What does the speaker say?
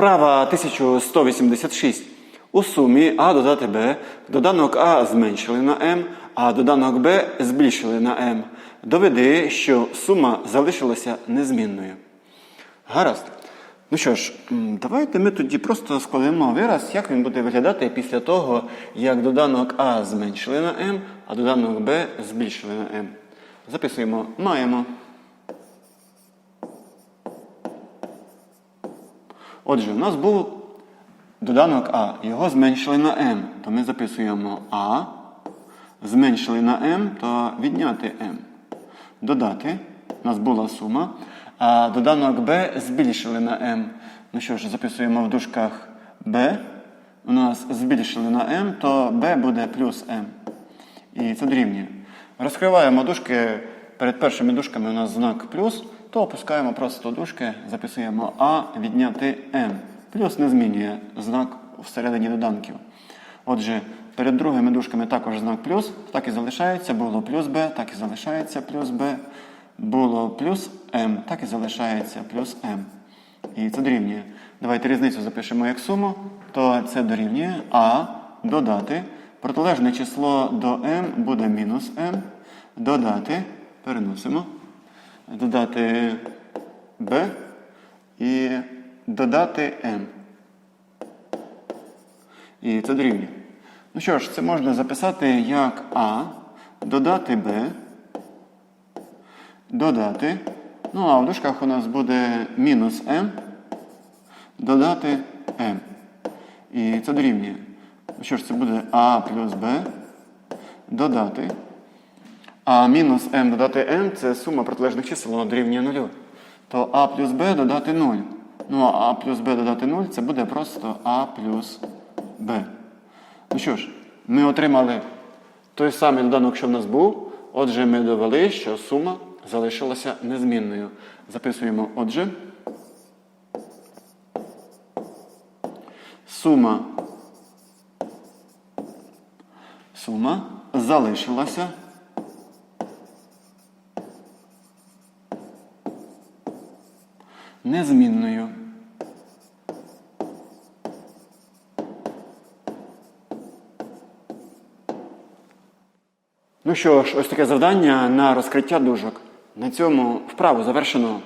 Вправа 1186. У сумі А додати Б, доданок А зменшили на М, а доданок Б збільшили на М. Доведи, що сума залишилася незмінною. Гаразд. Ну що ж, давайте ми тоді просто складемо вираз, як він буде виглядати після того, як доданок А зменшили на М, а доданок Б збільшили на М. Записуємо маємо. Отже, у нас був доданок А. Його зменшили на М. То ми записуємо А. Зменшили на М, то відняти М. Додати. У нас була сума. А доданок Б збільшили на М. Ну що ж, записуємо в дужках Б. У нас збільшили на М, то Б буде плюс М. І це дорівнює. Розкриваємо дужки. Перед першими дужками у нас знак плюс, то опускаємо просто дужки, записуємо А відняти М. Плюс не змінює знак всередині доданків. Отже, перед другими дужками також знак плюс, так і залишається, було плюс Б, так і залишається плюс Б. Було плюс М, так і залишається плюс М. І це дорівнює. Давайте різницю запишемо як суму, то це дорівнює А додати. Протилежне число до m буде мінус m. Додати, переносимо. Додати b і додати m. І це дорівнює. Ну що ж, це можна записати як А, додати Б, додати. Ну, а в дужках у нас буде мінус m, додати m. І це дорівнює. Ну Що ж, це буде А плюс Б додати. А мінус m додати n це сума протилежних чисел, воно дорівнює нулю. То А плюс Б додати 0. Ну а А плюс Б додати 0 це буде просто А плюс Б. Ну що ж, ми отримали той самий доданок, що в нас був. Отже, ми довели, що сума залишилася незмінною. Записуємо отже. Сума сума залишилася незмінною. Ну що ж, ось таке завдання на розкриття дужок. На цьому вправу завершено.